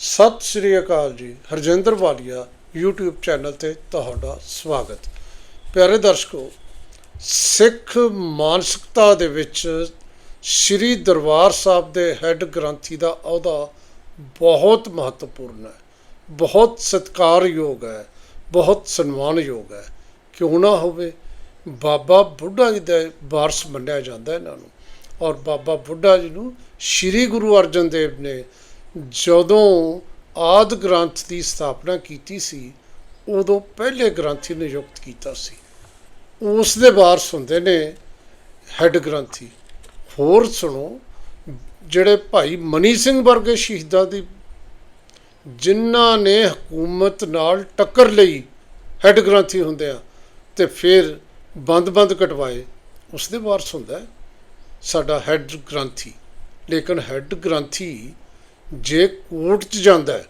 ਸਤਿ ਸ਼੍ਰੀ ਅਕਾਲ ਜੀ, ਹਰਜਿੰਦਰ ਵਾਲੀਆ, YouTube channel ਤੇ ਤੁਹਾਡਾ ਸਵਾਗਤ। ਪਿਆਰੇ ਦਰਸ਼ਕੋ, ਸਿੱਖ ਮਾਨਸਿਕਤਾ ਦੇ ਵਿੱਚ ਸ੍ਰੀ ਦਰਬਾਰ ਸਾਹਿਬ ਦੇ ਹੈੱਡ ਗ੍ਰੰਥੀ ਦਾ ਅਹੁਦਾ ਬਹੁਤ ਮਹੱਤਵਪੂਰਨ ਹੈ। ਬਹੁਤ ਸਤਿਕਾਰਯੋਗ ਹੈ, ਬਹੁਤ ਸਨਮਾਨਯੋਗ ਹੈ। ਕਿਉਂ ਨਾ ਹੋਵੇ, ਬਾਬਾ ਬੁੱਢਾ ਜੀ ਦਾ ਵਾਰਸ ਮੰਨਿਆ ਜਾਂਦਾ ਇਹਨਾਂ ਨੂੰ। ਔਰ ਬਾਬਾ ਬੁੱਢਾ ਜੀ ਨੂੰ ਸ੍ਰੀ ਗੁਰੂ ਅਰਜਨ ਦੇਵ ਨੇ ਜਦੋਂ ਆਦ ਗ੍ਰੰਥ ਦੀ ਸਥਾਪਨਾ ਕੀਤੀ ਸੀ, ਉਦੋਂ ਪਹਿਲੇ ਗ੍ਰੰਥੀ ਨਿਯੁਕਤ ਕੀਤਾ ਸੀ। ਉਸ ਦੇ ਵਾਰਸ ਹੁੰਦੇ ਨੇ ਹੈੱਡ ਗ੍ਰੰਥੀ। ਹੋਰ ਸੁਣੋ, ਜਿਹੜੇ ਭਾਈ ਮਨੀ ਸਿੰਘ ਵਰਗੇ ਸ਼ਹੀਦਾਂ ਦੀ, ਜਿਨ੍ਹਾਂ ਨੇ ਹਕੂਮਤ ਨਾਲ ਟੱਕਰ ਲਈ ਹੈੱਡ ਗ੍ਰੰਥੀ ਹੁੰਦੇ ਆ, ਤੇ ਫਿਰ ਬੰਦ-ਬੰਦ ਕਟਵਾਏ, ਉਸ ਦੇ ਵਾਰਸ ਹੁੰਦਾ ਸਾਡਾ ਹੈੱਡ ਗ੍ਰੰਥੀ। ਲੇਕਿਨ ਹੈੱਡ ਗ੍ਰੰਥੀ ਜੇ ਕੋਰਟ 'ਚ ਜਾਂਦਾ ਹੈ,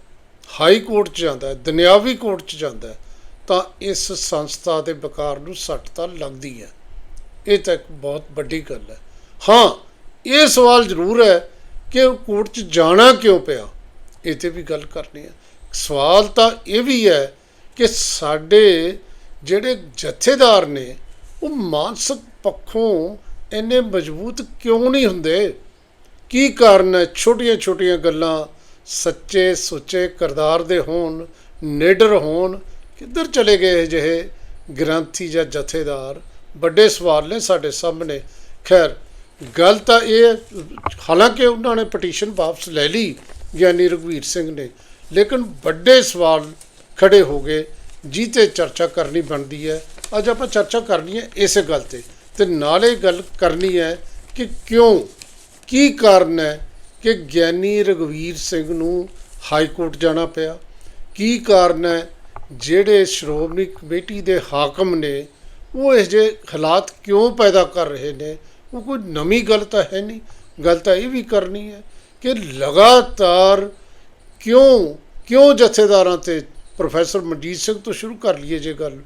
ਹਾਈ ਕੋਰਟ 'ਚ ਜਾਂਦਾ ਹੈ, ਦੁਨਿਆਵੀ ਕੋਰਟ 'ਚ ਜਾਂਦਾ ਹੈ, ਤਾਂ ਇਸ ਸੰਸਥਾ ਦੇ ਵਕਾਰ ਨੂੰ ਸੱਟ ਤਾਂ ਲੱਗਦੀ ਹੈ। ਇਹ ਤਾਂ ਇੱਕ ਬਹੁਤ ਵੱਡੀ ਗੱਲ ਹੈ। ਹਾਂ, ਇਹ ਸਵਾਲ ਜ਼ਰੂਰ ਹੈ ਕਿ ਉਹ ਕੋਰਟ 'ਚ ਜਾਣਾ ਕਿਉਂ ਪਿਆ? ਇਹ ਤੇ ਵੀ ਗੱਲ ਕਰਨੀ ਹੈ। ਸਵਾਲ ਤਾਂ ਇਹ ਵੀ ਹੈ ਕਿ ਸਾਡੇ ਜਿਹੜੇ ਜਥੇਦਾਰ ਨੇ, ਉਹ ਮਾਨਸਿਕ ਪੱਖੋਂ ਇੰਨੇ ਮਜ਼ਬੂਤ ਕਿਉਂ ਨਹੀਂ ਹੁੰਦੇ? ਕੀ ਕਾਰਨ ਹੈ? ਛੋਟੀਆਂ ਛੋਟੀਆਂ ਗੱਲਾਂ ਸੱਚੇ ਸੁੱਚੇ ਕਰਦਾਰ ਦੇ ਹੋਣ ਨਿਡਰ ਹੋਣ ਕਿੱਧਰ ਚਲੇ ਗਏ ਜਿਹੇ ਗ੍ਰੰਥੀ ਜਾਂ ਜਥੇਦਾਰ? ਵੱਡੇ ਸਵਾਲ ਨੇ ਸਾਡੇ ਸਾਹਮਣੇ। ਖੈਰ ਗੱਲ ਤਾਂ ਇਹ ਹੈ, ਹਾਲਾਂਕਿ ਉਹਨਾਂ ਨੇ ਪਟੀਸ਼ਨ ਵਾਪਸ ਲੈ ਲਈ ਗਿਆਨੀ ਰਘਵੀਰ ਸਿੰਘ ਨੇ। ਲੇਕਿਨ ਵੱਡੇ ਸਵਾਲ ਖੜੇ ਹੋ ਗਏ ਜਿੱਤੇ ਚਰਚਾ ਕਰਨੀ ਬਣਦੀ ਹੈ। ਅੱਜ ਆਪਾਂ ਚਰਚਾ ਕਰਨੀ ਹੈ ਇਸੇ ਗੱਲ ਤੇ। ਤੇ ਨਾਲੇ ਗੱਲ ਕਰਨੀ ਹੈ ਕਿ ਕਿਉਂ ਕੀ ਕਾਰਨ ਹੈ ਕਿ ਗਿਆਨੀ ਰਘਵੀਰ ਸਿੰਘ ਨੂੰ ਹਾਈ ਕੋਰਟ ਜਾਣਾ ਪਿਆ? ਕੀ ਕਾਰਨ ਹੈ ਜਿਹੜੇ ਸ਼੍ਰੋਮਣੀ ਕਮੇਟੀ ਦੇ ਹਾਕਮ ਨੇ ਉਹ ਇਹ ਜੇ ਹਾਲਾਤ ਕਿਉਂ ਪੈਦਾ ਕਰ ਰਹੇ ਨੇ? ਉਹ ਕੋਈ ਨਵੀਂ ਗੱਲ ਤਾਂ ਹੈ ਨਹੀਂ। ਗੱਲ ਤਾਂ ਇਹ ਵੀ ਕਰਨੀ ਹੈ ਕਿ ਲਗਾਤਾਰ ਕਿਉਂ ਕਿਉਂ ਜਥੇਦਾਰਾਂ ਤੇ ਪ੍ਰੋਫੈਸਰ ਮਨਜੀਤ ਸਿੰਘ ਤੋਂ ਸ਼ੁਰੂ ਕਰ ਲਈਏ ਜੇ ਗੱਲ।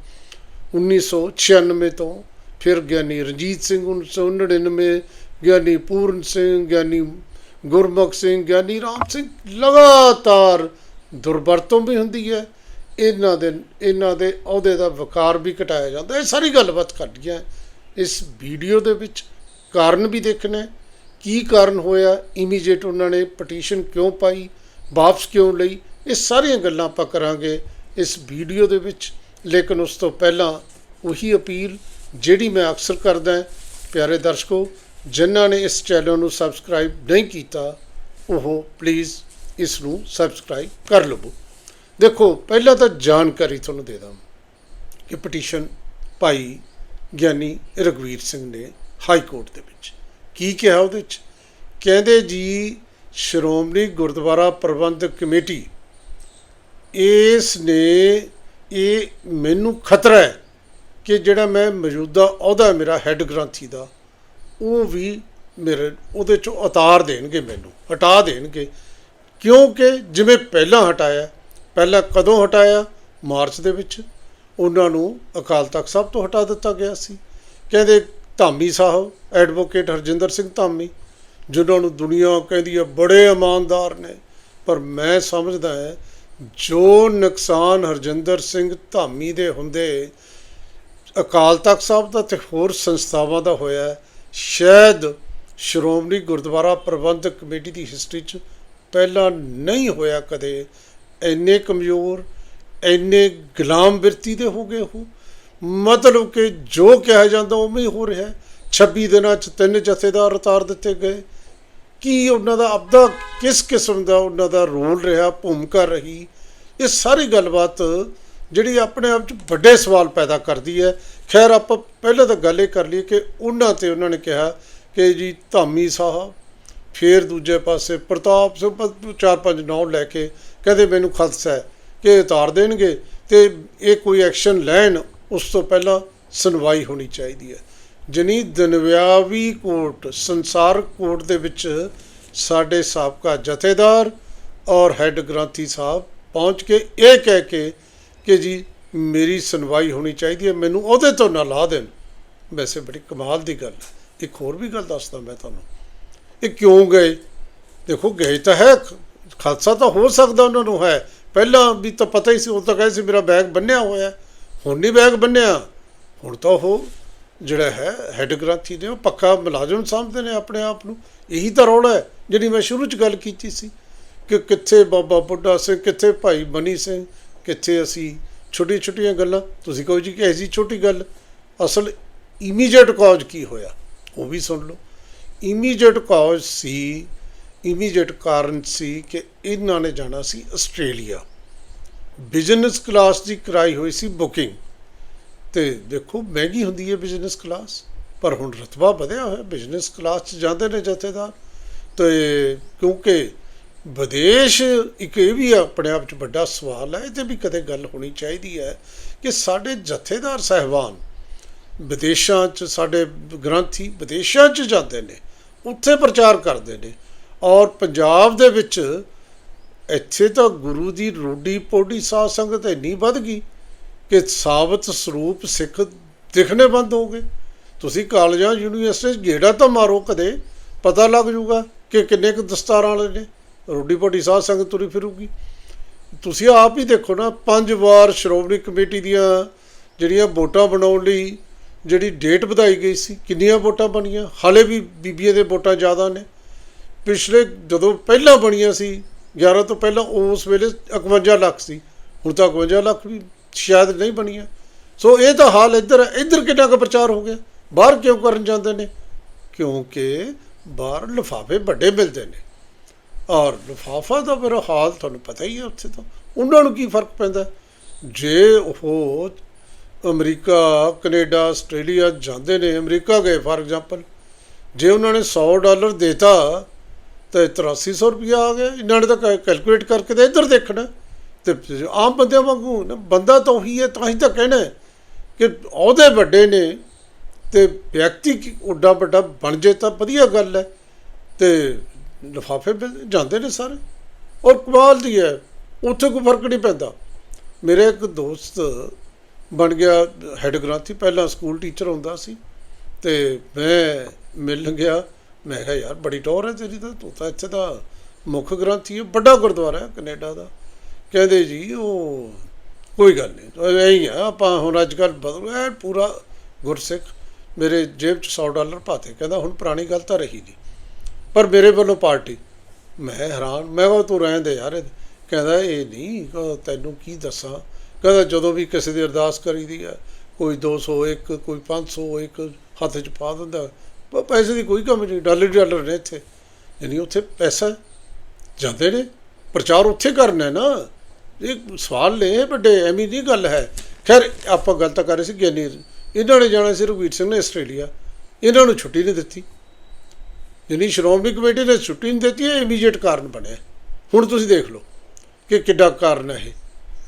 1996 ਤੋਂ ਫਿਰ ਗਿਆਨੀ ਰਣਜੀਤ ਸਿੰਘ 1999 ਗਿਆਨੀ ਪੂਰਨ ਸਿੰਘ, ਗਿਆਨੀ ਗੁਰਮੁਖ ਸਿੰਘ, ਗਿਆਨੀ ਰਾਮ ਸਿੰਘ ਲਗਾਤਾਰ ਦੁਰਵਰਤੋਂ ਵੀ ਹੁੰਦੀ ਹੈ। ਇਹਨਾਂ ਦੇ ਇਹਨਾਂ ਦੇ ਅਹੁਦੇ ਦਾ ਵਕਾਰ ਵੀ ਘਟਾਇਆ ਜਾਂਦਾ। ਇਹ ਸਾਰੀ ਗੱਲਬਾਤ ਕਰਨੀ ਹੈ। ਇਸ ਵੀਡੀਓ ਦੇ ਵਿੱਚ ਕਾਰਨ ਵੀ ਦੇਖਣਾ ਕੀ ਕਾਰਨ ਹੋਇਆ? ਇਮੀਡੀਏਟ ਉਹਨਾਂ ਨੇ ਪਟੀਸ਼ਨ ਕਿਉਂ ਪਾਈ? ਵਾਪਸ ਕਿਉਂ ਲਈ? ਇਹ ਸਾਰੀਆਂ ਗੱਲਾਂ ਆਪਾਂ ਕਰਾਂਗੇ ਇਸ ਵੀਡੀਓ ਦੇ ਵਿੱਚ। ਲੇਕਿਨ ਉਸ ਤੋਂ ਪਹਿਲਾਂ ਉਹੀ ਅਪੀਲ ਜਿਹੜੀ ਮੈਂ ਅਕਸਰ ਕਰਦਾ ਪਿਆਰੇ ਦਰਸ਼ਕੋ ਜਿਨ੍ਹਾਂ ਨੇ ਇਸ ਚੈਨਲ ਨੂੰ ਸਬਸਕ੍ਰਾਈਬ ਨਹੀਂ ਕੀਤਾ, ਉਹ ਪਲੀਜ਼ ਇਸ ਨੂੰ ਸਬਸਕ੍ਰਾਈਬ ਕਰ ਲਵੋ। ਦੇਖੋ, ਪਹਿਲਾਂ ਤਾਂ ਜਾਣਕਾਰੀ ਤੁਹਾਨੂੰ ਦੇ ਦਾਂ ਕਿ ਪਟੀਸ਼ਨ ਭਾਈ ਗਿਆਨੀ ਰਗਵੀਰ ਸਿੰਘ ਨੇ ਹਾਈ ਕੋਰਟ ਦੇ ਵਿੱਚ। ਕੀ ਕਿਹਾ ਉਹਦੇ ਵਿੱਚ? ਕਹਿੰਦੇ ਜੀ, ਸ਼੍ਰੋਮਣੀ ਗੁਰਦੁਆਰਾ ਪ੍ਰਬੰਧਕ ਕਮੇਟੀ, ਇਸ ਨੇ ਇਹ ਮੈਨੂੰ ਖਤਰਾ ਹੈ ਕਿ ਜਿਹੜਾ ਮੈਂ ਮੌਜੂਦਾ ਅਹੁਦਾ ਮੇਰਾ ਹੈੱਡ ਗ੍ਰੰਥੀ ਦਾ ਉਹ ਵੀ ਮੇਰੇ, ਉਹਦੇ ਚੋਂ ਉਤਾਰ ਦੇਣਗੇ ਮੈਨੂੰ, ਹਟਾ ਦੇਣਗੇ। ਕਿਉਂਕਿ ਜਿਵੇਂ ਪਹਿਲਾਂ ਹਟਾਇਆ, ਪਹਿਲਾਂ ਕਦੋਂ ਹਟਾਇਆ? ਮਾਰਚ ਦੇ ਵਿੱਚ। ਉਹਨਾਂ ਨੂੰ ਅਕਾਲ ਤਖਤ ਸਾਹਿਬ ਤੋਂ ਹਟਾ ਦਿੱਤਾ ਗਿਆ ਸੀ। ਕਹਿੰਦੇ ਧਾਮੀ ਸਾਹਿਬ, ਐਡਵੋਕੇਟ ਹਰਜਿੰਦਰ ਸਿੰਘ ਧਾਮੀ, ਜਿਨ੍ਹਾਂ ਨੂੰ ਦੁਨੀਆ ਕਹਿੰਦੀ ਹੈ ਬੜੇ ਇਮਾਨਦਾਰ ਨੇ। ਪਰ ਮੈਂ ਸਮਝਦਾ ਹੈ, ਜੋ ਨੁਕਸਾਨ ਹਰਜਿੰਦਰ ਸਿੰਘ ਧਾਮੀ ਦੇ ਹੁੰਦੇ, ਅਕਾਲ ਤਖਤ ਸਾਹਿਬ ਦਾ ਤੇ ਹੋਰ ਸੰਸਥਾਵਾਂ ਦਾ ਹੋਇਆ ਸ਼ਾਇਦ ਸ਼੍ਰੋਮਣੀ ਗੁਰਦੁਆਰਾ ਪ੍ਰਬੰਧਕ ਕਮੇਟੀ ਦੀ ਹਿਸਟਰੀ 'ਚ ਪਹਿਲਾਂ ਨਹੀਂ ਹੋਇਆ ਕਦੇ। ਇੰਨੇ ਕਮਜ਼ੋਰ, ਇੰਨੇ ਗੁਲਾਮ ਬਿਰਤੀ ਦੇ ਹੋ ਗਏ ਉਹ। ਮਤਲਬ ਕਿ ਜੋ ਕਿਹਾ ਜਾਂਦਾ ਉਵੇਂ ਹੀ ਹੋ ਰਿਹਾ। ਹੈ 26 ਦਿਨਾਂ 'ਚ ਤਿੰਨ ਜਥੇਦਾਰ ਉਤਾਰ ਦਿੱਤੇ ਗਏ। ਕੀ ਉਹਨਾਂ ਦਾ ਆਪਦਾ ਕਿਸ ਕਿਸਮ ਦਾ ਉਹਨਾਂ ਦਾ ਰੋਲ ਰਿਹਾ, ਭੂਮਿਕਾ ਰਹੀ? ਇਹ ਸਾਰੀ ਗੱਲਬਾਤ ਜਿਹੜੀ ਆਪਣੇ ਆਪ 'ਚ ਵੱਡੇ ਸਵਾਲ ਪੈਦਾ ਕਰਦੀ ਹੈ। ਖੈਰ, ਆਪਾਂ ਪਹਿਲਾਂ ਤਾਂ ਗੱਲ ਇਹ ਕਰ ਲਈ ਕਿ ਉਹਨਾਂ ਤੇ ਉਹਨਾਂ ਨੇ ਕਿਹਾ ਕਿ ਜੀ ਧਾਮੀ ਸਾਹਿਬ ਫਿਰ ਦੂਜੇ ਪਾਸੇ ਪ੍ਰਤਾਪ ਸਿੰਘ ਚਾਰ ਪੰਜ ਨੌ ਲੈ ਕੇ ਕਹਿੰਦੇ ਮੈਨੂੰ ਖਦਸ਼ਾ ਹੈ ਕਿ ਉਤਾਰ ਦੇਣਗੇ ਤੇ ਇਹ ਕੋਈ ਐਕਸ਼ਨ ਲੈਣ, ਉਸ ਤੋਂ ਪਹਿਲਾਂ ਸੁਣਵਾਈ ਹੋਣੀ ਚਾਹੀਦੀ ਹੈ। ਜਨੀ ਦੁਨਿਆਵੀ ਕੋਰਟ, ਸੰਸਾਰ ਕੋਰਟ ਦੇ ਵਿੱਚ ਸਾਡੇ ਸਾਬਕਾ ਜਥੇਦਾਰ ਔਰ ਹੈੱਡ ਗ੍ਰੰਥੀ ਸਾਹਿਬ ਪਹੁੰਚ ਕੇ ਇਹ ਕਹਿ ਕੇ ਕਿ ਜੀ, ਮੇਰੀ ਸੁਣਵਾਈ ਹੋਣੀ ਚਾਹੀਦੀ ਹੈ, ਮੈਨੂੰ ਉਹਦੇ ਤੋਂ ਨਾ ਲਾ ਦੇਣ। ਵੈਸੇ ਬੜੀ ਕਮਾਲ ਦੀ ਗੱਲ ਇੱਕ ਹੋਰ ਵੀ ਗੱਲ ਦੱਸਦਾ ਮੈਂ ਤੁਹਾਨੂੰ। ਇਹ ਕਿਉਂ ਗਏ? ਦੇਖੋ, ਗਏ ਤਾਂ ਹੈ, ਖਾਲਸਾ ਤਾਂ ਹੋ ਸਕਦਾ ਉਹਨਾਂ ਨੂੰ ਹੈ। ਪਹਿਲਾਂ ਵੀ ਤਾਂ ਪਤਾ ਹੀ ਸੀ, ਉਹ ਤਾਂ ਕਹਿੰਦੇ ਸੀ, ਮੇਰਾ ਬੈਗ ਬੰਨਿਆ ਹੋਇਆ ਹੁਣ ਨਹੀਂ ਬੈਗ ਬੰਨਿਆ। ਹੁਣ ਤਾਂ ਉਹ ਜਿਹੜਾ ਹੈ, ਹੈੱਡ ਗ੍ਰੰਥੀ ਨੇ, ਉਹ ਪੱਕਾ ਮੁਲਾਜ਼ਮ ਸਮਝਦੇ ਨੇ ਆਪਣੇ ਆਪ ਨੂੰ। ਇਹੀ ਤਾਂ ਰੌਲਾ ਹੈ, ਜਿਹੜੀ ਮੈਂ ਸ਼ੁਰੂ 'ਚ ਗੱਲ ਕੀਤੀ ਸੀ ਕਿ ਕਿੱਥੇ ਬਾਬਾ ਬੁੱਢਾ ਸਿੰਘ, ਕਿੱਥੇ ਭਾਈ ਬਨੀ ਸਿੰਘ ਕਿੱਥੇ ਅਸੀਂ ਛੋਟੀ ਛੋਟੀਆਂ ਗੱਲਾਂ, ਤੁਸੀਂ ਕਹੋ ਜੀ ਕਿ ਐਸੀ ਛੋਟੀ ਗੱਲ, ਅਸਲ ਇਮੀਡੀਏਟ ਕਾਜ਼ ਕੀ ਹੋਇਆ? ਉਹ ਵੀ ਸੁਣ ਲਓ। ਇਮੀਡੀਏਟ ਕਾਜ਼ ਸੀ ਇਮੀਡੀਏਟ ਕਾਰਨ ਸੀ ਕਿ ਇਹਨਾਂ ਨੇ ਜਾਣਾ ਸੀ ਆਸਟ੍ਰੇਲੀਆ। ਬਿਜ਼ਨਸ ਕਲਾਸ ਦੀ ਕਰਾਈ ਹੋਈ ਸੀ ਬੁਕਿੰਗ ਤੇ ਦੇਖੋ, ਮਹਿੰਗੀ ਹੁੰਦੀ ਹੈ ਬਿਜ਼ਨਸ ਕਲਾਸ ਪਰ ਹੁਣ ਰਤਬਾ ਵਧਿਆ ਹੋਇਆ। ਬਿਜ਼ਨਸ ਕਲਾਸ 'ਚ ਜਾਂਦੇ ਨੇ ਜਥੇਦਾਰ। ਤੇ ਕਿਉਂਕਿ ਵਿਦੇਸ਼ ਇੱਕ ਇਹ ਵੀ ਆਪਣੇ ਆਪ 'ਚ ਵੱਡਾ ਸਵਾਲ ਹੈ ਇਹ ਤੇ ਵੀ ਕਦੇ ਗੱਲ ਹੋਣੀ ਚਾਹੀਦੀ ਹੈ ਕਿ ਸਾਡੇ ਜਥੇਦਾਰ ਸਹਿਬਾਨ ਵਿਦੇਸ਼ਾਂ 'ਚ, ਸਾਡੇ ਗ੍ਰੰਥੀ ਵਿਦੇਸ਼ਾਂ 'ਚ ਜਾਂਦੇ ਨੇ, ਉੱਥੇ ਪ੍ਰਚਾਰ ਕਰਦੇ ਨੇ ਔਰ ਪੰਜਾਬ ਦੇ ਵਿੱਚ ਇੱਥੇ ਤਾਂ ਗੁਰੂ ਦੀ ਰੋਡੀ ਪੋਡੀ ਸਾਧ ਸੰਗਤ ਇੰਨੀ ਵੱਧ ਗਈ ਕਿ ਸਾਬਤ ਸਰੂਪ ਸਿੱਖ ਦਿਖਣੇ ਬੰਦ ਹੋ ਗਏ। ਤੁਸੀਂ ਕਾਲਜਾਂ ਯੂਨੀਵਰਸਿਟੀ 'ਚ ਗੇੜਾ ਤਾਂ ਮਾਰੋ ਕਦੇ, ਪਤਾ ਲੱਗ ਜੂਗਾ ਕਿ ਕਿੰਨੇ ਕੁ ਦਸਤਾਰਾਂ ਵਾਲੇ ਨੇ। ਰੋਡੀ ਪੋਡੀ ਸਾਧ ਸੰਗਤ ਤੁਰੀ ਫਿਰੂਗੀ। ਤੁਸੀਂ ਆਪ ਹੀ ਦੇਖੋ ਨਾ, ਪੰਜ ਵਾਰ ਸ਼੍ਰੋਮਣੀ ਕਮੇਟੀ ਦੀਆਂ ਜਿਹੜੀਆਂ ਵੋਟਾਂ ਬਣਾਉਣ ਲਈ ਜਿਹੜੀ ਡੇਟ ਵਧਾਈ ਗਈ ਸੀ, ਕਿੰਨੀਆਂ ਵੋਟਾਂ ਬਣੀਆਂ? ਹਾਲੇ ਵੀ ਬੀਬੀਏ ਦੇ ਵੋਟਾਂ ਜ਼ਿਆਦਾ ਨੇ। ਪਿਛਲੇ ਜਦੋਂ ਪਹਿਲਾਂ ਬਣੀਆਂ ਸੀ 11 ਤੋਂ ਪਹਿਲਾਂ ਉਸ ਵੇਲੇ 51 ਲੱਖ ਸੀ। ਹੁਣ ਤਾਂ 51 ਲੱਖ ਵੀ ਸ਼ਾਇਦ ਨਹੀਂ ਬਣੀਆਂ। ਸੋ ਇਹ ਤਾਂ ਹਾਲ ਇੱਧਰ ਹੈ। ਇੱਧਰ ਕਿੰਨਾ ਕੁ ਪ੍ਰਚਾਰ ਹੋ ਗਿਆ? ਬਾਹਰ ਕਿਉਂ ਕਰਨ ਜਾਂਦੇ ਨੇ? ਕਿਉਂਕਿ ਬਾਹਰ ਲਿਫਾਫੇ ਵੱਡੇ ਮਿਲਦੇ ਨੇ। ਔਰ ਲਿਫਾਫਾ ਦਾ ਫਿਰ ਹਾਲ ਤੁਹਾਨੂੰ ਪਤਾ ਹੀ ਹੈ ਉੱਥੇ ਤਾਂ। ਉਹਨਾਂ ਨੂੰ ਕੀ ਫ਼ਰਕ ਪੈਂਦਾ? ਜੇ ਉਹ ਅਮਰੀਕਾ, ਕੈਨੇਡਾ, ਆਸਟ੍ਰੇਲੀਆ ਜਾਂਦੇ ਨੇ, ਅਮਰੀਕਾ ਗਏ ਫਾਰ ਐਗਜ਼ਾਮਪਲ ਜੇ ਉਹਨਾਂ ਨੇ 100 ਡਾਲਰ ਦੇਤਾ, ਤਾਂ 8300 ਰੁਪਇਆ ਆ ਗਿਆ। ਇਹਨਾਂ ਨੇ ਤਾਂ ਕੈਲਕੂਲੇਟ ਕਰਕੇ ਤਾਂ ਇੱਧਰ ਦੇਖਣਾ। ਤੇ ਆਮ ਬੰਦਿਆਂ ਵਾਂਗੂ ਨਾ, ਬੰਦਾ ਤਾਂ ਉਹੀ ਹੈ, ਤਾਂ ਹੀ ਤਾਂ ਕਹਿਣਾ ਕਿ ਉਹਦੇ ਵੱਡੇ ਨੇ ਤੇ ਵਿਅਕਤੀ ਉੱਡਾ ਵੱਡਾ ਬਣ ਜੇ ਤਾਂ ਵਧੀਆ ਗੱਲ ਹੈ। ਤੇ ਲਿਫਾਫੇ ਮਿਲ- ਜਾਂਦੇ ਨੇ ਸਾਰੇ। ਔਰ ਕਮਾਲ ਦੀ ਹੈ, ਉੱਥੇ ਕੋਈ ਫ਼ਰਕ ਨਹੀਂ ਪੈਂਦਾ। ਮੇਰੇ ਇੱਕ ਦੋਸਤ ਬਣ ਗਿਆ ਹੈੱਡ ਗ੍ਰੰਥੀ, ਪਹਿਲਾਂ ਸਕੂਲ ਟੀਚਰ ਹੁੰਦਾ ਸੀ ਤੇ ਮੈਂ ਮਿਲ ਗਿਆ। ਮੈਂ ਕਿਹਾ, ਯਾਰ, ਬੜੀ ਟੌਰ ਹੈ ਤੇਰੀ ਤਾਂ, ਤੂੰ ਤਾਂ ਇੱਥੇ ਦਾ ਮੁੱਖ ਗ੍ਰੰਥੀ ਹੈ, ਵੱਡਾ ਗੁਰਦੁਆਰਾ ਹੈ ਕੈਨੇਡਾ ਦਾ। ਕਹਿੰਦੇ, ਜੀ, ਉਹ ਕੋਈ ਗੱਲ ਨਹੀਂ ਐਂ ਹੀ ਆ, ਆਪਾਂ ਹੁਣ ਅੱਜ ਕੱਲ ਬਦਲ ਗਿਆ ਪੂਰਾ ਗੁਰਸਿੱਖ ਮੇਰੇ ਜੇਬ 'ਚ 100 ਡਾਲਰ ਪਾਤੇ ਕਹਿੰਦਾ, ਹੁਣ ਪੁਰਾਣੀ ਗੱਲ ਤਾਂ ਰਹੀ ਨਹੀਂ। ਪਰ ਮੇਰੇ ਵੱਲੋਂ ਪਾਰਟੀ। ਮੈਂ ਹੈਰਾਨ, ਮੈਂ ਕਿਹਾ ਤੂੰ ਰਹਿਣ ਦੇ ਯਾਰ ਕਹਿੰਦਾ ਇਹ ਨਹੀਂ, ਕਹਿੰਦਾ ਤੈਨੂੰ ਕੀ ਦੱਸਾਂ। ਕਹਿੰਦਾ ਜਦੋਂ ਵੀ ਕਿਸੇ ਦੀ ਅਰਦਾਸ ਕਰੀਦੀ ਆ, ਕੋਈ 201 ਕੋਈ 501 ਹੱਥ 'ਚ ਪਾ ਦਿੰਦਾ। ਪੈਸੇ ਦੀ ਕੋਈ ਕਮੀ ਨਹੀਂ, ਡਾਲਰ ਡਾਲਰ ਨੇ ਇੱਥੇ। ਯਾਨੀ ਉੱਥੇ ਪੈਸਾ ਜਾਂਦੇ ਨੇ, ਪ੍ਰਚਾਰ ਉੱਥੇ ਕਰਨਾ ਨਾ। ਇਹ ਸਵਾਲ ਨੇ ਵੱਡੇ ਐਵੇਂ ਨਹੀਂ ਗੱਲ ਹੈ। ਖੈਰ, ਆਪਾਂ ਗੱਲ ਤਾਂ ਕਰ ਰਹੇ ਸੀ ਗਿਆਨੀ ਇਹਨਾਂ ਨੇ ਜਾਣਾ ਸੀ ਰਘਵੀਰ ਸਿੰਘ ਨੇ ਆਸਟ੍ਰੇਲੀਆ। ਇਹਨਾਂ ਨੂੰ ਛੁੱਟੀ ਨਹੀਂ ਦਿੱਤੀ। ਯਾਨੀ ਸ਼੍ਰੋਮਣੀ ਕਮੇਟੀ ਨੇ ਛੁੱਟੀ ਨਹੀਂ ਦਿੱਤੀ, ਇਹ ਇਮੀਡੀਏਟ ਕਾਰਨ ਬਣਿਆ। ਹੁਣ ਤੁਸੀਂ ਦੇਖ ਲਓ ਕਿ ਕਿੱਡਾ ਕਾਰਨ ਹੈ ਇਹ,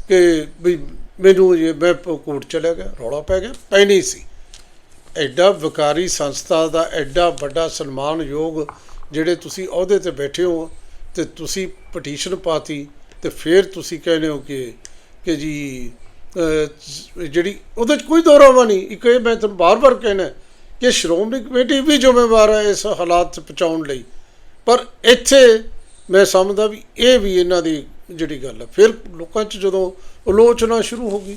ਕਿ ਵੀ ਮੈਨੂੰ ਜੇ ਮੈਂ ਕੋਰਟ ਚਲਾ ਗਿਆ, ਰੌਲਾ ਪੈ ਗਿਆ ਪੈ ਨਹੀਂ ਸੀ। ਐਡਾ ਵਿਕਾਰੀ ਸੰਸਥਾ ਦਾ ਐਡਾ ਵੱਡਾ ਸਨਮਾਨਯੋਗ ਜਿਹੜੇ ਤੁਸੀਂ ਅਹੁਦੇ ਤੇ ਬੈਠੇ ਹੋ ਤੇ ਤੁਸੀਂ ਪਟੀਸ਼ਨ ਪਾਤੀ ਤੇ ਫਿਰ ਤੁਸੀਂ ਕਹਿੰਦੇ ਹੋ ਕਿ ਕਿ ਜੀ ਜਿਹੜੀ ਉਹਦੇ 'ਚ ਕੋਈ ਦੋਰਾਵਾ ਨਹੀਂ। ਇੱਕ ਇਹ ਮੈਂ ਤੁਹਾਨੂੰ ਬਾਰ-ਬਾਰ ਕਹਿਣਾ ਕਿ ਸ਼੍ਰੋਮਣੀ ਕਮੇਟੀ ਵੀ ਜ਼ਿੰਮੇਵਾਰ ਹੈ ਇਸ ਹਾਲਾਤ 'ਚ ਪਹੁੰਚਾਉਣ ਲਈ। ਪਰ ਇੱਥੇ ਮੈਂ ਸਮਝਦਾ ਵੀ ਇਹ ਵੀ ਇਹਨਾਂ ਦੀ ਜਿਹੜੀ ਗੱਲ ਹੈ। ਫਿਰ ਲੋਕਾਂ 'ਚ ਜਦੋਂ ਆਲੋਚਨਾ ਸ਼ੁਰੂ ਹੋ ਗਈ,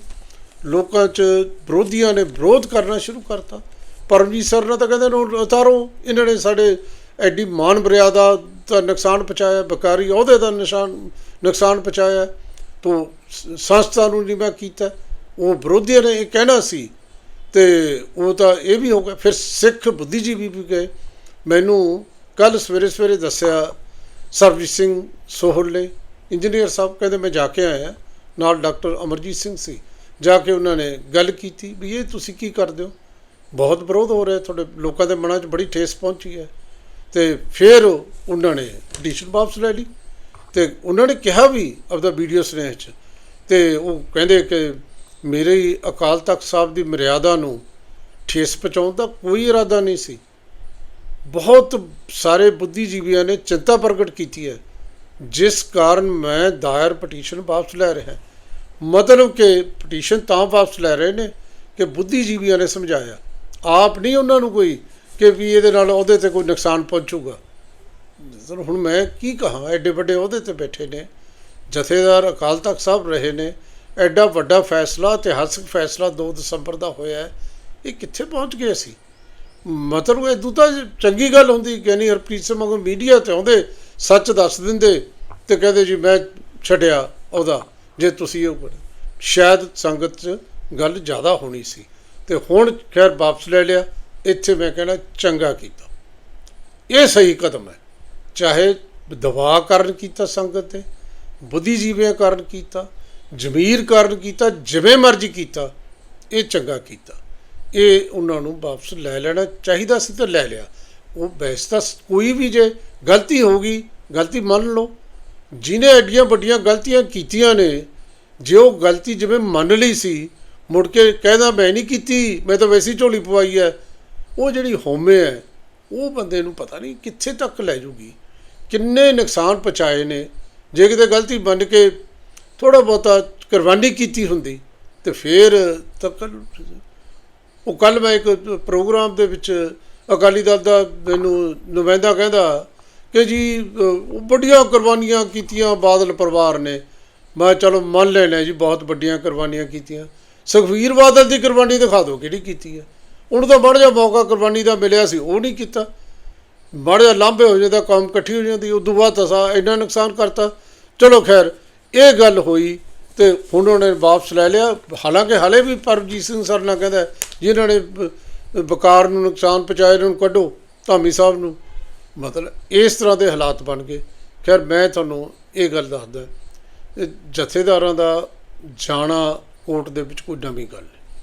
ਲੋਕਾਂ 'ਚ ਵਿਰੋਧੀਆਂ ਨੇ ਵਿਰੋਧ ਕਰਨਾ ਸ਼ੁਰੂ ਕਰਤਾ। ਪਰਮਜੀਤ ਸਰ ਨੇ ਤਾਂ ਕਹਿੰਦੇ ਨੂੰ ਉਤਾਰੋ, ਇਹਨਾਂ ਨੇ ਸਾਡੇ ਐਡੀ ਮਾਨ ਮਰਿਆਦਾ ਦਾ ਨੁਕਸਾਨ ਪਹੁੰਚਾਇਆ, ਬਕਾਰੀ ਅਹੁਦੇ ਦਾ ਨਿਸ਼ਾਨ, ਨੁਕਸਾਨ ਪਹੁੰਚਾਇਆ, ਤੋਂ ਸ- ਸੰਸਥਾ ਨੂੰ ਨਹੀਂ ਮੈਂ ਕੀਤਾ। ਉਹ ਵਿਰੋਧੀਆਂ ਨੇ ਇਹ ਕਹਿਣਾ ਸੀ ਤੇ ਉਹ ਤਾਂ ਇਹ ਵੀ ਹੋ ਗਿਆ। ਫਿਰ ਸਿੱਖ ਬੁੱਧੀਜੀਵੀ ਵੀ ਗਏ। ਮੈਨੂੰ ਕੱਲ ਸਵੇਰੇ ਸਵੇਰੇ ਦੱਸਿਆ ਸਰਬਜੀਤ ਸਿੰਘ ਸੋਹਲ ਨੇ ਇੰਜੀਨੀਅਰ ਸਾਹਿਬ, ਕਹਿੰਦੇ ਮੈਂ ਜਾ ਕੇ ਆਇਆ। ਨਾਲ ਡਾਕਟਰ ਅਮਰਜੀਤ ਸਿੰਘ ਸੀ। ਜਾ ਕੇ ਉਹਨਾਂ ਨੇ ਗੱਲ ਕੀਤੀ ਵੀ ਇਹ ਤੁਸੀਂ ਕੀ ਕਰਦੇ ਹੋ? ਬਹੁਤ ਵਿਰੋਧ ਹੋ ਰਿਹਾ ਤੁਹਾਡੇ ਲੋਕਾਂ ਦੇ ਮਨਾਂ 'ਚ, ਬੜੀ ਠੇਸ ਪਹੁੰਚੀ ਹੈ। ਤੇ ਫਿਰ ਉਹਨਾਂ ਨੇ ਪਟੀਸ਼ਨ ਵਾਪਸ ਲੈ ਲਈ। ਤੇ ਉਹਨਾਂ ਨੇ ਕਿਹਾ ਵੀ ਆਪਦਾ ਵੀਡੀਓ ਸੁਨੇਹ 'ਚ। ਤੇ ਉਹ ਕਹਿੰਦੇ ਕਿ ਮੇਰੇ ਅਕਾਲ ਤਖਤ ਸਾਹਿਬ ਦੀ ਮਰਿਆਦਾ ਨੂੰ ਠੇਸ ਪਹੁੰਚਾਉਣ ਦਾ ਕੋਈ ਇਰਾਦਾ ਨਹੀਂ ਸੀ। ਬਹੁਤ ਸਾਰੇ ਬੁੱਧੀਜੀਵੀਆਂ ਨੇ ਚਿੰਤਾ ਪ੍ਰਗਟ ਕੀਤੀ ਹੈ। ਜਿਸ ਕਾਰਨ ਮੈਂ ਦਾਇਰ ਪਟੀਸ਼ਨ ਵਾਪਸ ਲੈ ਰਿਹਾ ਮਤਲਬ ਕਿ ਪਟੀਸ਼ਨ ਤਾਂ ਵਾਪਸ ਲੈ ਰਹੇ ਨੇ ਕਿ ਬੁੱਧੀਜੀਵੀਆਂ ਨੇ ਸਮਝਾਇਆ। ਆਪ ਨਹੀਂ ਉਹਨਾਂ ਨੂੰ ਕੋਈ ਕਿ ਵੀ ਇਹਦੇ ਨਾਲ ਉਹਦੇ ਤੇ ਕੋਈ ਨੁਕਸਾਨ ਪਹੁੰਚੂਗਾ। ਹੁਣ ਮੈਂ ਕੀ ਕਹਾਂ? ਐਡੇ ਵੱਡੇ ਉਹਦੇ ਤੇ ਬੈਠੇ ਨੇ। ਜਥੇਦਾਰ ਅਕਾਲ ਤਖਤ ਸਾਹਿਬ ਰਹੇ ਨੇ। ਐਡਾ ਵੱਡਾ ਫੈਸਲਾ ਇਤਿਹਾਸਕ ਫੈਸਲਾ 2 ਦਸੰਬਰ ਦਾ ਹੋਇਆ ਹੈ। ਇਹ ਕਿੱਥੇ ਪਹੁੰਚ ਗਏ ਅਸੀਂ? ਮਤਲਬ ਇਹ ਤਾਂ ਚੰਗੀ ਗੱਲ ਹੁੰਦੀ ਗਿਆਨੀ ਹਰਪ੍ਰੀਤ ਸਿੰਘ ਮਗਰ ਮੀਡੀਆ ਤੇ ਆਉਂਦੇ, ਸੱਚ ਦੱਸ ਦਿੰਦੇ ਤੇ ਕਹਿੰਦੇ ਜੀ ਮੈਂ ਛੱਡਿਆ ਉਹਦਾ, ਜੇ ਤੁਸੀਂ ਉਹ ਕਰੋ। ਸ਼ਾਇਦ ਸੰਗਤ 'ਚ ਗੱਲ ਜ਼ਿਆਦਾ ਹੋਣੀ ਸੀ। ਤੇ ਹੁਣ ਖੈਰ ਵਾਪਸ ਲੈ ਲਿਆ, ਇੱਥੇ ਮੈਂ ਕਹਿੰਦਾ ਚੰਗਾ ਕੀਤਾ। ਇਹ ਸਹੀ ਕਦਮ ਹੈ। ਚਾਹੇ ਦਵਾ ਕਾਰਨ ਕੀਤਾ ਸੰਗਤ ਤੇ ਬੁੱਧੀਜੀਵੀਆਂ ਕਾਰਨ ਕੀਤਾ ਜ਼ਮੀਰ ਕਾਰਨ ਕੀਤਾ, ਜਿਵੇਂ ਮਰਜ਼ੀ ਕੀਤਾ, ਇਹ ਚੰਗਾ ਕੀਤਾ। ਇਹ ਉਹਨਾਂ ਨੂੰ ਵਾਪਸ ਲੈ ਲੈਣਾ ਚਾਹੀਦਾ ਸੀ ਤਾਂ ਲੈ ਲਿਆ। ਉਹ ਵੈਸੇ ਤਾਂ ਕੋਈ ਵੀ ਜੇ ਗਲਤੀ ਹੋ ਗਈ ਗਲਤੀ ਮੰਨ ਲਓ। ਜਿਹਨੇ ਐਡੀਆਂ ਵੱਡੀਆਂ ਗਲਤੀਆਂ ਕੀਤੀਆਂ ਨੇ, ਜੇ ਉਹ ਗਲਤੀ ਜਿਵੇਂ ਮੰਨ ਲਈ ਸੀ, ਮੁੜ ਕੇ ਕਹਿੰਦਾ, ਮੈਂ ਨਹੀਂ ਕੀਤੀ, ਮੈਂ ਤਾਂ ਵੈਸੀ ਝੋਲੀ ਪਵਾਈ ਹੈ। ਉਹ ਜਿਹੜੀ ਹੋਮੇ ਹੈ, ਉਹ ਬੰਦੇ ਨੂੰ ਪਤਾ ਨਹੀਂ ਕਿੱਥੇ ਤੱਕ ਲੈ ਜੂਗੀ। ਕਿੰਨੇ ਨੁਕਸਾਨ ਪਹੁੰਚਾਏ ਨੇ। ਜੇ ਕਿਤੇ ਗਲਤੀ ਮੰਨ ਕੇ ਥੋੜਾ ਬਹੁਤਾ ਕੁਰਬਾਨੀ ਕੀਤੀ ਹੁੰਦੀ, ਤੇ ਫੇਰ ਤੱਕ ਉਹ ਕੱਲ ਮੈਂ ਇੱਕ ਪ੍ਰੋਗਰਾਮ ਦੇ ਵਿੱਚ ਅਕਾਲੀ ਦਲ ਦਾ ਮੈਨੂੰ ਨੁਮਾਇੰਦਾ ਕਹਿੰਦਾ ਕਿ ਜੀ ਵੱਡੀਆਂ ਕੁਰਬਾਨੀਆਂ ਕੀਤੀਆਂ ਬਾਦਲ ਪਰਿਵਾਰ ਨੇ। ਮੈਂ ਚਲੋ ਮੰਨ ਲੈਣਾ ਜੀ, ਬਹੁਤ ਵੱਡੀਆਂ ਕੁਰਬਾਨੀਆਂ ਕੀਤੀਆਂ। ਸੁਖਵੀਰ ਬਾਦਲ ਦੀ ਕੁਰਬਾਨੀ ਦਿਖਾ ਦਿਓ ਕਿਹੜੀ ਕੀਤੀ ਹੈ। ਉਹਨੂੰ ਤਾਂ ਬੜਾ ਜਿਹਾ ਮੌਕਾ ਕੁਰਬਾਨੀ ਦਾ ਮਿਲਿਆ ਸੀ, ਉਹ ਨਹੀਂ ਕੀਤਾ। ਬੜਾ ਜਿਹਾ ਲਾਂਭੇ ਹੋ ਜਾਂਦਾ, ਕੌਮ ਇਕੱਠੀ ਹੋ ਜਾਂਦੀ, ਉਦੋਂ ਬਾਅਦ ਤਾਂ ਇੰਨਾ ਨੁਕਸਾਨ ਕਰਤਾ। ਚਲੋ ਖੈਰ ਇਹ ਗੱਲ ਹੋਈ ਤੇ ਹੁਣ ਉਹਨਾਂ ਨੇ ਵਾਪਸ ਲੈ ਲਿਆ। ਹਾਲਾਂਕਿ ਹਲੇ ਵੀ ਪਰਮਜੀਤ ਸਿੰਘ ਸਰਨਾ ਕਹਿੰਦਾ, ਜਿਨ੍ਹਾਂ ਨੇ ਬ- ਨੂੰ ਨੁਕਸਾਨ ਪਹੁੰਚਾਇਆ, ਇਹਨਾਂ ਨੂੰ ਕੱਢੋ ਧਾਮੀ ਸਾਹਿਬ ਨੂੰ। ਮਤਲਬ ਇਸ ਤਰ੍ਹਾਂ ਦੇ ਹਾਲਾਤ ਬਣ ਗਏ। ਖੈਰ, ਮੈਂ ਤੁਹਾਨੂੰ ਇਹ ਗੱਲ ਦੱਸਦਾ ਜਥੇਦਾਰਾਂ ਦਾ ਜਾਣਾ ਕੋਰਟ ਦੇ ਵਿੱਚ ਕੋਈ ਨਵੀਂ ਗੱਲ ਨਹੀਂ।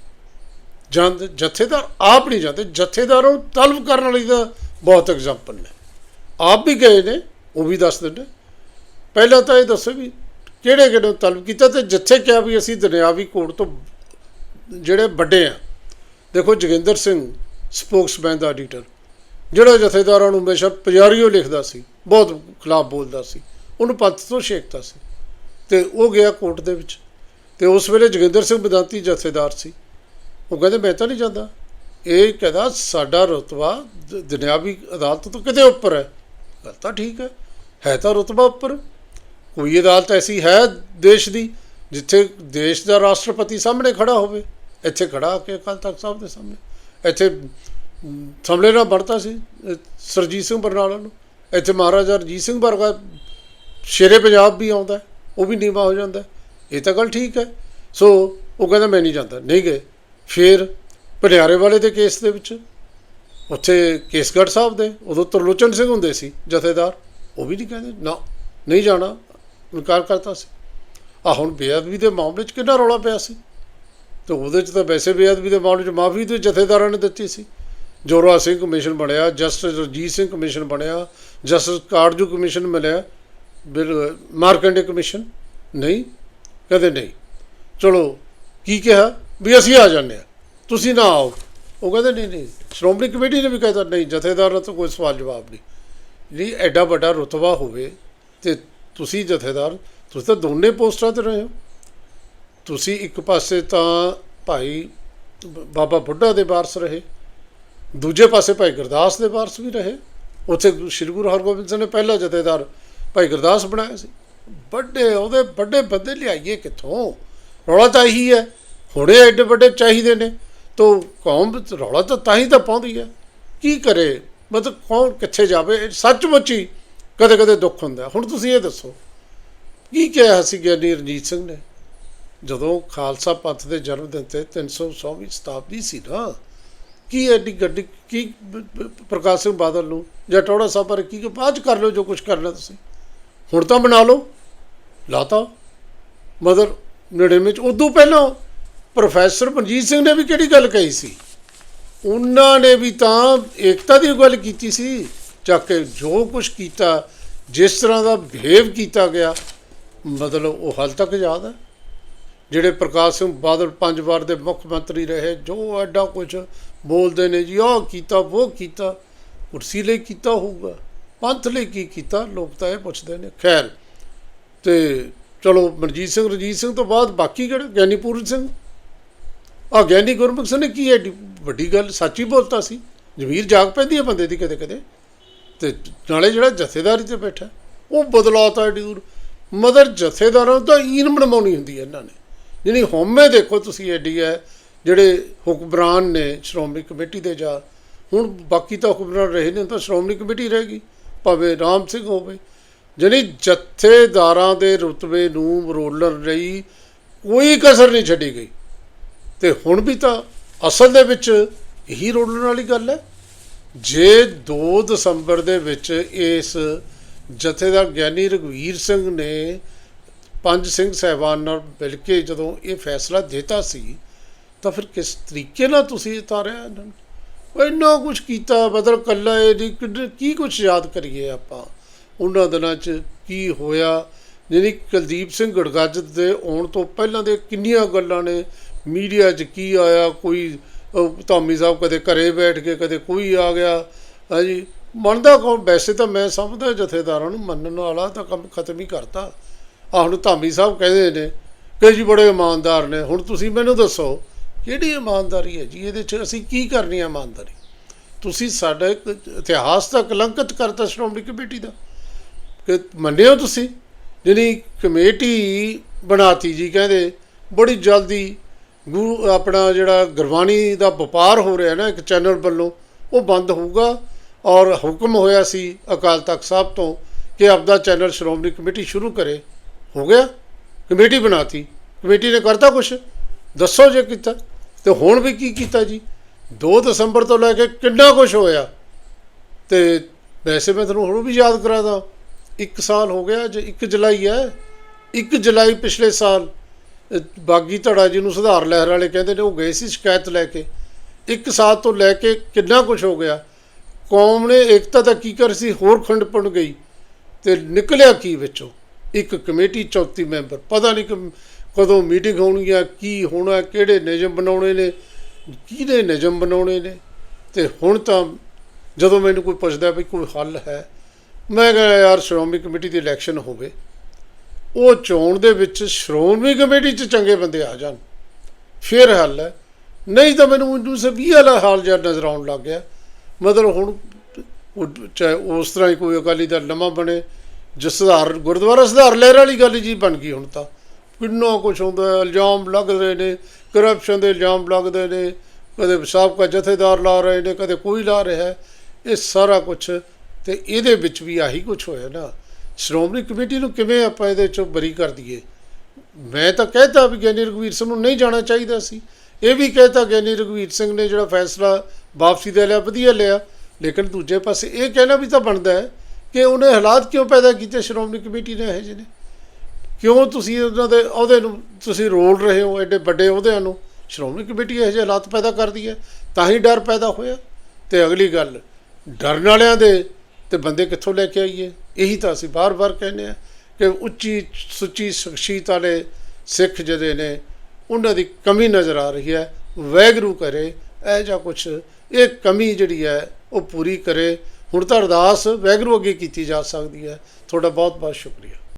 ਜੰਦ, ਜਥੇਦਾਰ ਆਪ ਨਹੀਂ ਜਾਂਦੇ, ਜਥੇਦਾਰਾਂ ਨੂੰ ਤਲਬ ਕਰਨ ਵਾਲੀ ਦਾ ਬਹੁਤ ਐਗਜ਼ਾਮਪਲ ਨੇ। ਆਪ ਵੀ ਗਏ ਨੇ, ਉਹ ਵੀ ਦੱਸ ਦਿੰਦੇ। ਪਹਿਲਾਂ ਤਾਂ ਇਹ ਦੱਸੋ ਵੀ ਕਿਹੜੇ ਕਿਹੜੇ ਤਲਬ ਕੀਤਾ ਤੇ ਜਿੱਥੇ ਕਿਹਾ ਵੀ ਅਸੀਂ ਦੁਨਿਆਵੀ ਕੋਰਟ ਤੋਂ ਜਿਹੜੇ ਵੱਡੇ ਆ। ਦੇਖੋ ਜੋਗਿੰਦਰ ਸਿੰਘ, ਸਪੋਕਸਮੈਨ ਦਾ ਐਡੀਟਰ, ਜਿਹੜਾ ਜਥੇਦਾਰਾਂ ਨੂੰ ਹਮੇਸ਼ਾ ਪੁਜਾਰੀਓ ਲਿਖਦਾ ਸੀ, ਬਹੁਤ ਖਿਲਾਫ ਬੋਲਦਾ ਸੀ, ਉਹਨੂੰ ਪੰਥ ਤੋਂ ਛੇਕਤਾ ਸੀ। ਤੇ ਉਹ ਗਿਆ ਕੋਰਟ ਦੇ ਵਿੱਚ। ਤੇ ਉਸ ਵੇਲੇ ਜੋਗਿੰਦਰ ਸਿੰਘ ਬਦਾਂਤੀ ਜਥੇਦਾਰ ਸੀ। ਉਹ ਕਹਿੰਦੇ, ਮੈਂ ਤਾਂ ਨਹੀਂ ਜਾਂਦਾ। ਇਹ ਕਹਿੰਦਾ, ਸਾਡਾ ਰਤਬਾ ਦ- ਦੁਨਿਆਵੀ ਅਦਾਲਤ ਤੋਂ ਕਿਤੇ ਉੱਪਰ ਹੈ। ਗੱਲ ਤਾਂ ਠੀਕ ਹੈ। ਹੈ ਤਾਂ ਰਤਬਾ ਉੱਪਰ। ਕੋਈ ਅਦਾਲਤ ਐਸੀ ਹੈ ਦੇਸ਼ ਦੀ ਜਿੱਥੇ ਦੇਸ਼ ਦਾ ਰਾਸ਼ਟਰਪਤੀ ਸਾਹਮਣੇ ਖੜਾ ਹੋਵੇ? ਇੱਥੇ ਖੜਾ ਆ ਕੇ ਅਕਾਲ ਤਖਤ ਸਾਹਿਬ ਦੇ ਸਾਹਮਣੇ। ਇੱਥੇ ਅਮ, ਨਾਲ ਬਣਤਾ ਸੀ ਅਹ, ਸਰਜੀਤ ਸਿੰਘ ਬਰਨਾਲਾ ਨੂੰ। ਇੱਥੇ ਮਹਾਰਾਜਾ ਰਣਜੀਤ ਸਿੰਘ ਵਰਗਾ ਸ਼ੇਰੇ ਪੰਜਾਬ ਵੀ ਆਉਂਦਾ ਉਹ ਵੀ ਨੀਵਾ ਹੋ ਜਾਂਦਾ ਇਹ ਤਾਂ ਗੱਲ ਠੀਕ ਹੈ। ਸੋ ਉਹ ਕਹਿੰਦਾ ਮੈਂ ਨਹੀਂ ਜਾਂਦਾ। ਨਹੀਂ ਗਏ। ਫਿਰ ਭਲਿਆਰੇ ਵਾਲੇ ਦੇ ਕੇਸ ਦੇ ਵਿੱਚ ਉੱਥੇ ਕੇਸਗੜ੍ਹ ਸਾਹਿਬ ਦੇ ਉਦੋਂ ਤਰਲੋਚਨ ਸਿੰਘ ਹੁੰਦੇ ਸੀ ਜਥੇਦਾਰ। ਉਹ ਵੀ ਨਹੀਂ ਕਹਿੰਦੇ ਨਾ ਨਹੀਂ ਜਾਣਾ। ਇਨਕਾਰ ਕਰਤਾ ਸੀ। ਆ ਹੁਣ ਬੇਅਦਬੀ ਦੇ ਮਾਮਲੇ 'ਚ ਕਿੰਨਾ ਰੌਲਾ ਪਿਆ ਸੀ? ਤੇ ਉਹਦੇ 'ਚ ਤਾਂ ਵੈਸੇ ਬੇਅਦਬੀ ਦੇ ਮਾਮਲੇ 'ਚ ਮਾਫੀ ਤੇ ਜਥੇਦਾਰਾਂ ਨੇ ਦਿੱਤੀ ਸੀ। ਜੋਰਾ ਸਿੰਘ ਕਮਿਸ਼ਨ ਬਣਿਆ, ਜਸਟਿਸ ਰਜੀਤ ਸਿੰਘ ਕਮਿਸ਼ਨ ਬਣਿਆ, ਜਸਟਿਸ ਕਾਰਜੂ ਕਮਿਸ਼ਨ ਮਿਲਿਆ, ਬਿਲ, ਮਾਰਕੰਡੇ ਕਮਿਸ਼ਨ? ਨਹੀਂ। ਕਦੇ ਨਹੀਂ। ਚਲੋ, ਕੀ ਕਿਹਾ? ਵੀ ਅਸੀਂ ਆ ਜਾਂਦੇ ਆ ਤੁਸੀਂ ਨਾ ਆਓ। ਉਹ ਕਹਿੰਦੇ ਨਹੀਂ ਨਹੀਂ। ਸ਼੍ਰੋਮਣੀ ਕਮੇਟੀ ਨੇ ਵੀ ਕਹਿਤਾ, ਨਹੀਂ, ਜਥੇਦਾਰ ਦਾ ਤਾਂ ਕੋਈ ਸਵਾਲ ਜਵਾਬ ਨਹੀਂ। ਨਹੀਂ, ਐਡਾ ਵੱਡਾ ਰੁਤਬਾ ਹੋਵੇ ਤੇ ਤੁਸੀਂ ਜਥੇਦਾਰ, ਤੁਸੀਂ ਤਾਂ ਦੋਨੇ ਪੋਸਟਾਂ ਤੇ ਰਹੇ ਹੋ। ਤੁਸੀਂ ਇੱਕ ਪਾਸੇ ਤਾਂ ਭਾਈ ਬਾਬਾ ਬੁੱਢਾ ਦੇ ਵਾਰਸ ਰਹੇ, ਦੂਜੇ ਪਾਸੇ ਭਾਈ ਗੁਰਦਾਸ ਦੇ ਵਾਰਸ ਵੀ ਰਹੇ। ਉੱਥੇ ਸ੍ਰੀ ਗੁਰੂ ਹਰਗੋਬਿੰਦ ਸਿੰਘ ਨੇ ਪਹਿਲਾ ਜਥੇਦਾਰ ਭਾਈ ਗੁਰਦਾਸ ਬਣਾਇਆ ਸੀ। ਵੱਡੇ, ਉਹਦੇ ਵੱਡੇ ਬੰਦੇ ਲਿਆਈਏ ਕਿੱਥੋਂ? ਰੌਲਾ ਤਾਂ ਇਹੀ ਹੈ, ਹੁਣੇ ਐਡੇ ਵੱਡੇ ਚਾਹੀਦੇ ਨੇ, ਤੋ ਕੌਮ ਵਿੱਚ ਰੌਲਾ ਤਾਂ ਤਾਂ ਹੀ ਤਾਂ ਪਾਉਂਦੀ ਹੈ। ਕੀ ਕਰੇ? ਮਤਲਬ ਕੌਣ ਕਿੱਥੇ ਜਾਵੇ? ਸੱਚਮੁੱਚੀ ਕਦੇ ਕਦੇ ਦੁੱਖ ਹੁੰਦਾ। ਹੁਣ ਤੁਸੀਂ ਇਹ ਦੱਸੋ, ਕੀ ਕਿਹਾ ਸੀ ਗਿਆਨੀ ਰਣਜੀਤ ਸਿੰਘ ਨੇ? ਜਦੋਂ ਖਾਲਸਾ ਪੰਥ ਦੇ ਜਨਮ ਦਿਨ ਤੇ 300ਵੀਂ ਸ਼ਤਾਬਦੀ ਸੀ ਨਾ, ਕੀ ਐਡੀ ਗੱਡੀ, ਕੀ ਪ੍ਰਕਾਸ਼ ਸਿੰਘ ਬਾਦਲ ਨੂੰ ਜਾਂ ਟੋੜਾ ਸਾਹਿਬ ਪਰ ਕੀ ਕਿ ਬਾਅਦ 'ਚ ਕਰ ਲਓ ਜੋ ਕੁਝ ਕਰਨਾ ਤੁਸੀਂ? ਹੁਣ ਤਾਂ ਬਣਾ ਲਓ। ਲਾਤਾ। ਮਦਰ ਨੜਿਨਵੇਂ ਚ। ਉਦੋਂ ਪਹਿਲਾਂ ਪ੍ਰੋਫੈਸਰ ਮਨਜੀਤ ਸਿੰਘ ਨੇ ਵੀ ਕਿਹੜੀ ਗੱਲ ਕਹੀ ਸੀ? ਉਹਨਾਂ ਨੇ ਵੀ ਤਾਂ ਏਕਤਾ ਦੀ ਗੱਲ ਕੀਤੀ ਸੀ। ਚੱਕ ਕੇ ਜੋ ਕੁਝ ਕੀਤਾ, ਜਿਸ ਤਰ੍ਹਾਂ ਦਾ ਬਿਹੇਵ ਕੀਤਾ ਗਿਆ, ਮਤਲਬ ਉਹ ਹਾਲ ਤੱਕ ਯਾਦ ਹੈ? ਜਿਹੜੇ ਪ੍ਰਕਾਸ਼ ਸਿੰਘ ਬਾਦਲ ਪੰਜ ਵਾਰ ਦੇ ਮੁੱਖ ਮੰਤਰੀ ਰਹੇ, ਜੋ ਐਡਾ ਕੁਝ ਬੋਲਦੇ ਨੇ ਜੀ, ਆਹ ਕੀਤਾ, ਉਹ ਕੀਤਾ, ਕੁਰਸੀ ਲਈ ਕੀਤਾ ਹੋਊਗਾ, ਪੰਥ ਲਈ ਕੀ ਕੀਤਾ, ਲੋਕ ਤਾਂ ਇਹ ਪੁੱਛਦੇ ਨੇ। ਖੈਰ, ਤੇ ਚਲੋ ਮਨਜੀਤ ਸਿੰਘ, ਰਣਜੀਤ ਸਿੰਘ ਤੋਂ ਬਾਅਦ ਬਾਕੀ ਕਿਹੜੇ? ਗਿਆਨੀ ਪੂਰਨ ਸਿੰਘ? ਆ ਗਿਆਨੀ ਗੁਰਮੁਖ ਸਿੰਘ ਨੇ ਕੀ ਐਡੀ ਵੱਡੀ ਗੱਲ, ਸੱਚੀ ਬੋਲਤਾ ਸੀ? ਜ਼ਮੀਰ ਜਾਗ ਪੈਂਦੀ ਹੈ ਬੰਦੇ ਦੀ ਕਦੇ ਕਦੇ ਤੇ ਨਾਲੇ ਜਿਹੜਾ ਜਥੇਦਾਰੀ ਤੇ ਬੈਠਾ, ਉਹ ਬਦਲਾਤਾ ਐਡੀ ਮਦਰ ਜਥੇਦਾਰਾਂ ਨੂੰ ਤਾਂ ਈਨ ਬਣਵਾਉਣੀ ਹੁੰਦੀ ਹੈ ਇਹਨਾਂ ਨੇ। ਜਿਹੜੀ ਹਉਮੈ ਦੇਖੋ ਤੁਸੀਂ ਐਡੀ ਹੈ, ਜਿਹੜੇ ਹੁਕਮਰਾਨ ਨੇ ਸ਼੍ਰੋਮਣੀ ਕਮੇਟੀ ਦੇ ਜਾ, ਹੁਣ ਬਾਕੀ ਤਾਂ ਹੁਕਮਰਾਨ ਰਹੇ ਨੇ, ਤਾਂ ਸ਼੍ਰੋਮਣੀ ਕਮੇਟੀ ਰਹੇਗੀ ਭਾਵੇਂ ਰਾਮ ਸਿੰਘ ਹੋਵੇ। ਜਿਹੜੀ ਜਥੇਦਾਰਾਂ ਦੇ ਰੁਤਬੇ ਨੂੰ ਮਰੋਲਣ ਲਈ ਕੋਈ ਕਸਰ ਨਹੀਂ ਛੱਡੀ ਗਈ। ਤੇ ਹੁਣ ਵੀ ਤਾਂ ਅਸਲ ਦੇ ਵਿੱਚ ਇਹੀ ਰੋਲਣ ਵਾਲੀ ਗੱਲ ਹੈ। ਜੇ 2 ਦਸੰਬਰ ਦੇ ਵਿੱਚ ਇਸ ਜਥੇਦਾਰ ਗਿਆਨੀ ਰਘਵੀਰ ਸਿੰਘ ਨੇ ਪੰਜ ਸਿੰਘ ਸਾਹਿਬਾਨ ਨਾਲ ਮਿਲ ਕੇ ਜਦੋਂ ਇਹ ਫੈਸਲਾ ਦਿੱਤਾ ਸੀ, ਤਾਂ ਫਿਰ ਕਿਸ ਤਰੀਕੇ ਨਾਲ ਤੁਸੀਂ ਉਤਾਰਿਆ ਇਹਨਾਂ ਨੂੰ? ਉਹ ਇੰਨਾ ਕੁਝ ਕੀਤਾ ਬਦਲ ਕੱਲਾ ਇਹ ਨਹੀਂ ਕਿੰਨੇ- ਕੀ ਕੁਝ ਯਾਦ ਕਰੀਏ ਆਪਾਂ? ਉਹਨਾਂ ਦਿਨਾਂ 'ਚ ਕੀ ਹੋਇਆ? ਜਿਹੜੀ ਕੁਲਦੀਪ ਸਿੰਘ ਗੜਗੱਜ ਦੇ ਆਉਣ ਤੋਂ ਪਹਿਲਾਂ ਦੇ ਕਿੰਨੀਆਂ ਗੱਲਾਂ ਨੇ? ਮੀਡੀਆ 'ਚ ਕੀ ਆਇਆ? ਕੋਈ ਧਾਮੀ ਸਾਹਿਬ ਕਦੇ ਘਰੇ ਬੈਠ ਕੇ, ਕਦੇ ਕੋਈ ਆ ਗਿਆ ਹਾਂਜੀ ਮੰਨਦਾ ਕੌਣ? ਵੈਸੇ ਤਾਂ ਮੈਂ ਸਮਝਦਾ ਜਥੇਦਾਰਾਂ ਨੂੰ ਮੰਨਣ ਵਾਲਾ, ਤਾਂ ਕੰਮ ਖਤਮ ਹੀ ਕਰਤਾ। ਆਹ ਹੁਣ ਧਾਮੀ ਸਾਹਿਬ ਕਹਿੰਦੇ ਨੇ ਕਿ ਜੀ ਬੜੇ ਇਮਾਨਦਾਰ ਨੇ। ਹੁਣ ਤੁਸੀਂ ਮੈਨੂੰ ਦੱਸੋ, ਕਿਹੜੀ ਇਮਾਨਦਾਰੀ ਹੈ ਜੀ? ਇਹਦੇ 'ਚ ਅਸੀਂ ਕੀ ਕਰਨੀ ਹੈ ਇਮਾਨਦਾਰੀ? ਤੁਸੀਂ ਸਾਡਾ ਇੱਕ ਇਤਿਹਾਸ ਦਾ ਕਲੰਕਿਤ ਕਰਤਾ ਸ਼੍ਰੋਮਣੀ ਕਮੇਟੀ ਦਾ। ਕਿ ਮੰਨਿਓ ਤੁਸੀਂ? ਜਿਹੜੀ ਕਮੇਟੀ ਬਣਾਤੀ ਜੀ, ਕਹਿੰਦੇ ਬੜੀ ਜਲਦੀ ਗੁਰੂ, ਆਪਣਾ ਜਿਹੜਾ ਗੁਰਬਾਣੀ ਦਾ ਵਪਾਰ ਹੋ ਰਿਹਾ ਨਾ, ਇੱਕ ਚੈਨਲ ਵੱਲੋਂ, ਉਹ ਬੰਦ ਹੋਊਗਾ। ਔਰ ਹੁਕਮ ਹੋਇਆ ਸੀ ਅਕਾਲ ਤਖਤ ਸਾਹਿਬ ਤੋਂ ਕਿ ਆਪਦਾ ਚੈਨਲ ਸ਼੍ਰੋਮਣੀ ਕਮੇਟੀ ਸ਼ੁਰੂ ਕਰੇ। ਹੋ ਗਿਆ। ਕਮੇਟੀ ਬਣਾਤੀ। ਕਮੇਟੀ ਨੇ ਕਰਤਾ ਕੁਛ? ਦੱਸੋ ਜੇ ਕੀਤਾ। ਤੇ ਹੁਣ ਵੀ ਕੀ ਕੀਤਾ ਜੀ? 2 ਦਸੰਬਰ ਤੋਂ ਲੈ ਕੇ ਕਿੰਨਾ ਕੁਛ ਹੋਇਆ? ਤੇ ਵੈਸੇ ਮੈਂ ਤੁਹਾਨੂੰ ਹੁਣ ਵੀ ਯਾਦ ਕਰਾਦਾ। ਇੱਕ ਸਾਲ ਹੋ ਗਿਆ, ਜੇ 1 ਜੁਲਾਈ ਹੈ। 1 ਜੁਲਾਈ ਪਿਛਲੇ ਸਾਲ ਬਾਗੀ ਧੜਾ ਜਿਹਨੂੰ ਸੁਧਾਰ ਲਹਿਰ ਵਾਲੇ ਕਹਿੰਦੇ ਨੇ, ਉਹ ਗਏ ਸੀ ਸ਼ਿਕਾਇਤ ਲੈ ਕੇ। ਇੱਕ ਸਾਲ ਤੋਂ ਲੈ ਕੇ ਕਿੰਨਾ ਕੁਝ ਹੋ ਗਿਆ। ਕੌਮ ਨੇ ਏਕਤਾ ਦਾ ਕੀ ਕਰ ਸੀ? ਹੋਰ ਖੰਡ ਪਣ ਗਈ ਤੇ ਨਿਕਲਿਆ ਕੀ ਵਿੱਚੋਂ? ਇੱਕ ਕਮੇਟੀ 34 ਮੈਂਬਰ। ਪਤਾ ਨਹੀਂ ਕਿ ਕਦੋਂ ਮੀਟਿੰਗ ਹੋਣੀ ਆ ਕੀ ਹੋਣਾ, ਕਿਹੜੇ ਨਿਯਮ ਬਣਾਉਣੇ ਨੇ, ਕਿਹਦੇ ਨਿਯਮ ਬਣਾਉਣੇ ਨੇ? ਤੇ ਹੁਣ ਤਾਂ ਜਦੋਂ ਮੈਨੂੰ ਕੋਈ ਪੁੱਛਦਾ ਵੀ ਕੋਈ ਹੱਲ ਹੈ, ਮੈਂ ਕਹਿੰਦਾ ਯਾਰ ਸ਼੍ਰੋਮਣੀ ਕਮੇਟੀ ਦੀ ਇਲੈਕਸ਼ਨ ਹੋਵੇ। ਉਹ ਚੋਣ ਦੇ ਵਿੱਚ ਸ਼੍ਰੋਮਣੀ ਕਮੇਟੀ 'ਚ ਚੰਗੇ ਬੰਦੇ ਆ ਜਾਣ। ਫਿਰ ਹੱਲ ਹੈ। ਨਹੀਂ ਤਾਂ ਮੈਨੂੰ ਮੈਨੂੰ ਸਭੀ ਵਾਲਾ ਹਾਲ ਜਿਹਾ ਨਜ਼ਰ ਆਉਣ ਲੱਗ ਗਿਆ। ਮਤਲਬ ਹੁਣ ਚਾਹੇ ਉਸ ਤਰ੍ਹਾਂ ਹੀ ਕੋਈ ਅਕਾਲੀ ਦਲ ਨਵਾਂ ਬਣੇ, ਜਿਸ ਸੁਧਾਰ ਗੁਰਦੁਆਰਾ ਸੁਧਾਰ ਲਹਿਰ ਵਾਲੀ ਗੱਲ ਜੀ ਬਣ ਗਈ ਹੁਣ ਤਾਂ। ਕਿੰਨਾ ਕੁਛ ਹੁੰਦਾ ਇਲਜ਼ਾਮ ਲੱਗ ਰਹੇ ਨੇ ਕਰਪਸ਼ਨ ਦੇ ਇਲਜ਼ਾਮ ਲੱਗਦੇ ਨੇ, ਕਦੇ ਸਾਬਕਾ ਜਥੇਦਾਰ ਲਾ ਰਹੇ ਨੇ, ਕਦੇ ਕੋਈ ਲਾ ਰਿਹਾ ਇਹ ਸਾਰਾ ਕੁਛ ਤੇ ਇਹਦੇ ਵਿੱਚ ਵੀ ਆਹੀ ਕੁਛ ਹੋਇਆ ਨਾ। ਸ਼੍ਰੋਮਣੀ ਕਮੇਟੀ ਨੂੰ ਕਿਵੇਂ ਆਪਾਂ ਇਹਦੇ ਚੋਂ ਬਰੀ ਕਰ ਦਈਏ? ਮੈਂ ਤਾਂ ਕਹਿਤਾ ਵੀ ਗਿਆਨੀ ਰਘਵੀਰ ਸਿੰਘ ਨੂੰ ਨਹੀਂ ਜਾਣਾ ਚਾਹੀਦਾ ਸੀ। ਇਹ ਵੀ ਕਹਿਤਾ ਗਿਆਨੀ ਰਘਵੀਰ ਸਿੰਘ ਨੇ ਜਿਹੜਾ ਫੈਸਲਾ ਵਾਪਸੀ ਦਾ ਲਿਆ, ਵਧੀਆ ਲਿਆ। ਲੇਕਿਨ ਦੂਜੇ ਪਾਸੇ ਇਹ ਕਹਿਣਾ ਵੀ ਤਾਂ ਬਣਦਾ ਹੈ ਕਿ ਉਹਨੇ ਹਾਲਾਤ ਕਿਉਂ ਪੈਦਾ ਕੀਤੇ ਸ਼੍ਰੋਮਣੀ ਕਮੇਟੀ ਨੇ ਇਹ ਜਿਹੇ ਨੇ? ਕਿਉਂ ਤੁਸੀਂ ਉਹਨਾਂ ਦੇ ਅਹੁਦੇ ਨੂੰ ਤੁਸੀਂ ਰੋਲ ਰਹੇ ਹੋ, ਐਡੇ ਵੱਡੇ ਅਹੁਦਿਆਂ ਨੂੰ? ਸ਼੍ਰੋਮਣੀ ਕਮੇਟੀ ਇਹੋ ਜਿਹੇ ਹਾਲਾਤ ਪੈਦਾ ਕਰਦੀ ਹੈ, ਤਾਂ ਹੀ ਡਰ ਪੈਦਾ ਹੋਇਆ। ਤੇ ਅਗਲੀ ਗੱਲ, ਡਰਨ ਵਾਲਿਆਂ ਦੇ ਤੇ ਬੰਦੇ ਕਿੱਥੋਂ ਲੈ ਕੇ ਆਈਏ? ਇਹੀ ਤਾਂ ਅਸੀਂ ਬਾਰ-ਬਾਰ ਕਹਿੰਦੇ ਆ ਕਿ ਉੱਚੀ, ਸੁੱਚੀ ਸ਼ਖਸੀਅਤ ਵਾਲੇ ਸਿੱਖ ਜਿਹੜੇ ਨੇ, ਉਹਨਾਂ ਦੀ ਕਮੀ ਨਜ਼ਰ ਆ ਰਹੀ ਹੈ। ਵੈਗਰੂ ਕਰੇ, ਇਹ ਜਾਂ ਕੁਛ। ਇਹ ਕਮੀ ਜਿਹੜੀ ਹੈ, ਉਹ ਪੂਰੀ ਕਰੇ। ਹੁਣ ਤਾਂ ਅਰਦਾਸ ਵੈਗਰੂ ਅੱਗੇ ਕੀਤੀ ਜਾ ਸਕਦੀ ਹੈ। ਤੁਹਾਡਾ ਬਹੁਤ ਬਹੁਤ ਸ਼ੁਕਰੀਆ।